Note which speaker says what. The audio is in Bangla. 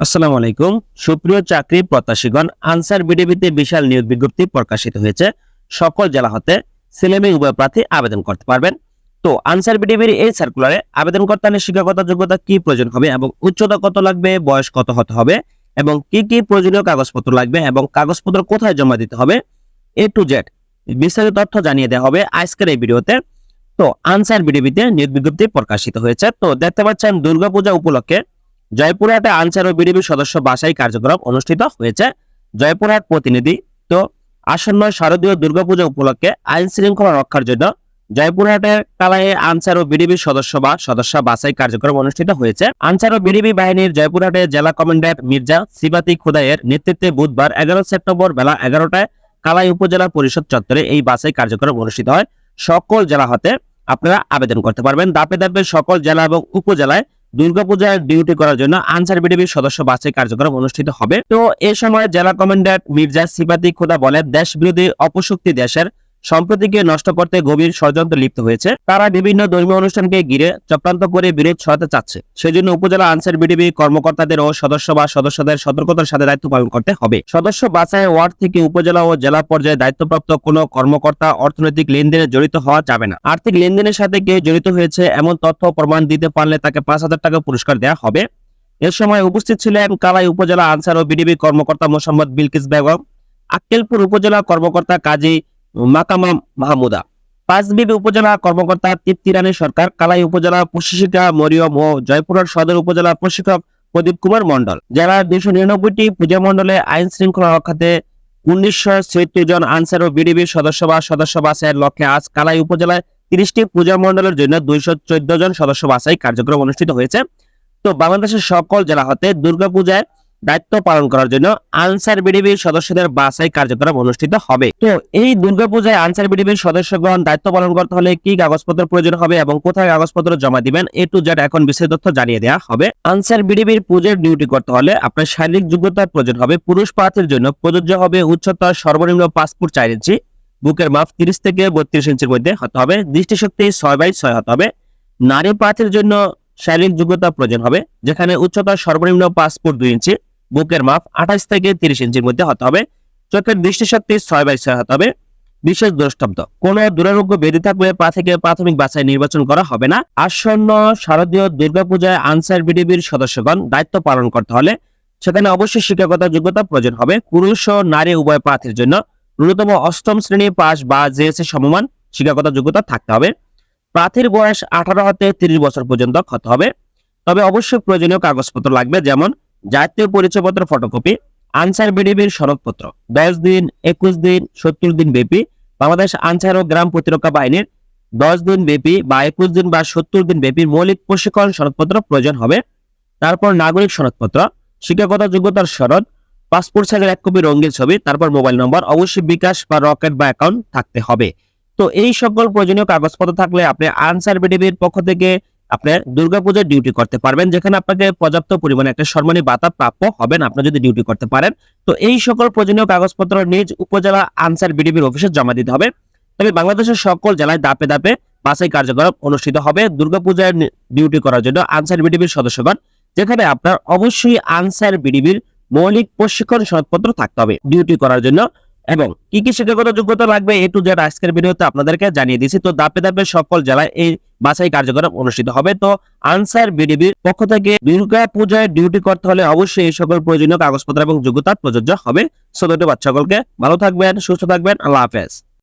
Speaker 1: আসসালামু আলাইকুম। সুপ্রিয় চাকরি প্রত্যাশীগণ, আনসার বিডিবিতে বিশাল নিয়োগ বিজ্ঞপ্তি প্রকাশিত হয়েছে। সকল জেলা হতে ছেলে মেয়ে উভয় প্রার্থী আবেদন করতে পারবেন। তো, আনসার বিডিবির এই সার্কুলারে আবেদন করতে হলে শিক্ষাগত যোগ্যতা কি প্রয়োজন হবে এবং উচ্চতা কত লাগবে, বয়স কত হতে হবে এবং কি কি প্রয়োজনীয় কাগজপত্র লাগবে এবং কাগজপত্র কোথায় জমা দিতে হবে, এ টু জেড বিস্তারিত তথ্য জানিয়ে দেওয়া হবে আজকের এই ভিডিওতে। তো, আনসার বিডিবিতে নিয়োগ বিজ্ঞপ্তি প্রকাশিত হয়েছে। তো, দেখতে পাচ্ছেন দুর্গাপূজা উপলক্ষে জয়পুরহাটে আনসার ও বিডিবি সদস্য বাসাই কার্যক্রম অনুষ্ঠিত হয়েছে। জয়পুরহাট প্রতিনিধি তো আসন্ন শারদীয় দুর্গাপূজা উপলক্ষে আইন শৃঙ্খলা রক্ষার জন্য জয়পুরহাটের কালায়ে আনসার ও বিডিবি সদস্য বা সদস্য বাছাই কার্যক্রম অনুষ্ঠিত হয়েছে। আনসার ও বিডিবি বাহিনীর জয়পুরহাটে জেলা কমান্ডার মির্জা সিবাতি খুদাইয়ের নেতৃত্বে বুধবার এগারো সেপ্টেম্বর বেলা এগারোটায় কালাই উপজেলা পরিষদ চত্বরে এই বাছাই কার্যক্রম অনুষ্ঠিত হয়। সকল জেলা হতে আপনারা আবেদন করতে পারবেন। দাপে দাপে সকল জেলা এবং উপজেলায় দুর্গাপূজার ডিউটি করার জন্য আনসার বিডিবির সদস্য বাছাই কার্যক্রম অনুষ্ঠিত হবে। তো এ সময় জেলা কমান্ডার মির্জা সিপাতি খোদা বলেন দেশ বিরোধী অপশক্তি দেশের সম্প্রতিকে নষ্ট করতে গভীর ষড়যন্ত্র লিপ্ত হয়েছে। তারা বিভিন্ন ধর্মীয় অনুষ্ঠানকে ঘিরে চক্রান্ত করে বিরোধ ছড়াতে চাচ্ছে। সেজন্য উপজেলা আনসার বিডিবি কর্মকর্তাদের ও সদস্য বা সদস্যদের সতর্কতার সাথে দায়িত্ব পালন করতে হবে। সদস্য বাছাই ওয়ার্ড থেকে উপজেলা ও জেলা পর্যায়ে দায়িত্বপ্রাপ্ত কোনো কর্মকর্তা অর্থনৈতিক লেনদেনে জড়িত হওয়া যাবে না। আর্থিক লেনদেনের সাথে কে জড়িত হয়েছে এমন তথ্য প্রমাণ দিতে পারলে তাকে পাঁচ হাজার টাকা পুরস্কার দেওয়া হবে। এ সময় উপস্থিত ছিলেন কালাই উপজেলা আনসার ও বিডিবি কর্মকর্তা মোহাম্মদ বিলকিস বেগম, আক্কেলপুর উপজেলা কর্মকর্তা কাজী মাকামা মাহমুদা। পাঁচবিবি উপজেলা কর্মকর্তা তৃপ্তি রানী সরকার, কালাই উপজেলা প্রশিক্ষিকা মরিয়ম ও জয়পুরহাট সদর উপজেলা প্রশিক্ষক প্রদীপ কুমার মন্ডল জেলার দুইশো নিরানব্বইটি পূজা মন্ডলে আইন শৃঙ্খলা রক্ষাতে উনিশশো ছেত্রিশ জন আনসার ও বিডিবির সদস্য বা সদস্য বাছাইয়ের লক্ষ্যে আজ কালাই উপজেলায় তিরিশটি পূজা মন্ডলের জন্য দুইশো চোদ্দ জন সদস্য বাছাই কার্যক্রম অনুষ্ঠিত হয়েছে। তো বাংলাদেশের সকল জেলা হতে দুর্গাপূজায় দায়িত্ব পালন করার জন্য আনসার বিডিবির সদস্যদের বাছাই কার্যক্রম অনুষ্ঠিত হবে। তো এই দুর্গাপূজায় আনসার বিডিবির সদস্যগণ দায়িত্ব পালন করতে হলে কি কাগজপত্র প্রয়োজন হবে এবং কোথায় কাগজপত্র জমা দিবেন, এ টু জেড এখন বিস্তারিত তথ্য জানিয়ে দেওয়া হবে। আনসার বিডিবির পুজোর ডিউটি করতে হলে আপনার শারীরিক যোগ্যতার প্রয়োজন হবে, পুরুষ প্রার্থীর জন্য প্রযোজ্য হবে উচ্চতা সর্বনিম্ন পাসপোর্ট চার ইঞ্চি, বুকের মাপ তিরিশ থেকে বত্রিশ ইঞ্চির মধ্যে হতে হবে, দৃষ্টিশক্তি ছয় বাই ছয় হতে হবে, নারী প্রার্থীর জন্য শারীরিক যোগ্যতা প্রয়োজন হবে, যেখানে উচ্চতা সর্বনিম্ন পাসপোর্ট দুই ইঞ্চি বুকের মাপ আঠাশ থেকে তিরিশ ইঞ্চির মধ্যে হতে হবে। চোখের দৃষ্টিশক্তি ছয় বাই ছয় হতে হবে। বিশেষ দ্রষ্টব্দ কোন দুরারোগ্য বেদি থাকলে পা থেকে প্রাথমিক বাছাই নির্বাচন করা হবে না। আসন্ন শারদীয় দুর্গাপূজায় আনসার বিডিবির সদস্যগণ দায়িত্ব পালন করতে হলে সেখানে অবশ্যই শিক্ষাগত যোগ্যতা প্রয়োজন হবে। পুরুষ ও নারী উভয় প্রার্থীর জন্য ন্যূনতম অষ্টম শ্রেণি পাস বা জেএসএ সমমান শিক্ষাগত যোগ্যতা থাকতে হবে। প্রার্থীর বয়স আঠারো হতে তিরিশ বছর পর্যন্ত হতে হবে। তবে অবশ্যই প্রয়োজনীয় কাগজপত্র লাগবে, যেমন জাতীয় পরিচয়পত্র ফটোকপি আনসার বিডিবির সনদপত্র দশ দিন, একুশ দিন, সত্তর দিন ব্যাপী বাংলাদেশ আনসার ও গ্রাম প্রতিরক্ষা বাহিনীর দশ দিন ব্যাপী বা একুশ দিন বা সত্তর দিন ব্যাপী মৌলিক প্রশিক্ষণ সনদপত্র প্রয়োজন হবে। তারপর নাগরিক সনদপত্র শিক্ষাগত যোগ্যতার সনদ পাসপোর্ট সাইজের এক কপি রঙিন ছবি, তারপর মোবাইল নম্বর অবশ্যই বিকাশ বা রকেট বা অ্যাকাউন্ট থাকতে হবে। তো এই সকল প্রয়োজনীয় কাগজপত্র থাকলে আপনি আনসার বিডিবির পক্ষ থেকে আপনি দুর্গাপূজার ডিউটি করতে পারবেন, যেখানে আপনাকে পর্যাপ্ত পরিমাণে একটা সম্মানী বাতা প্রাপ্য হবেন আপনি যদি ডিউটি করতে পারেন। তো এই সকল প্রয়োজনীয় কাগজপত্র নিজ উপজেলা আনসার বিডিবির অফিসে জমা দিতে হবে। তবে বাংলাদেশের সকল জেলায় দাপে দাপে বাছাই কার্যক্রম অনুষ্ঠিত হবে। দুর্গাপূজার ডিউটি করার জন্য আনসার বিডিবির সদস্যগণ, যেখানে আপনার অবশ্যই আনসার বিডিবির মৌলিক প্রশিক্ষণ সনদপত্র থাকতে হবে। ডিউটি করার জন্য এবং কি কি শিক্ষাগত যোগ্যতা লাগবে এ টু জেড আজকের ভিডিওতে আপনাদেরকে জানিয়ে দিচ্ছি তো দাপে দাপে সকল জেলায় এই বাছাই কার্যক্রম অনুষ্ঠিত হবে। তো আনসার বিডিবির পক্ষ থেকে দুর্গা পূজায় ডিউটি করতে হলে অবশ্যই এই সকল প্রয়োজনীয় কাগজপত্র এবং যোগ্যতা প্রযোজ্য হবে। সো ধন্যবাদ সকলকে। ভালো থাকবেন, সুস্থ থাকবেন। আল্লাহ হাফেজ।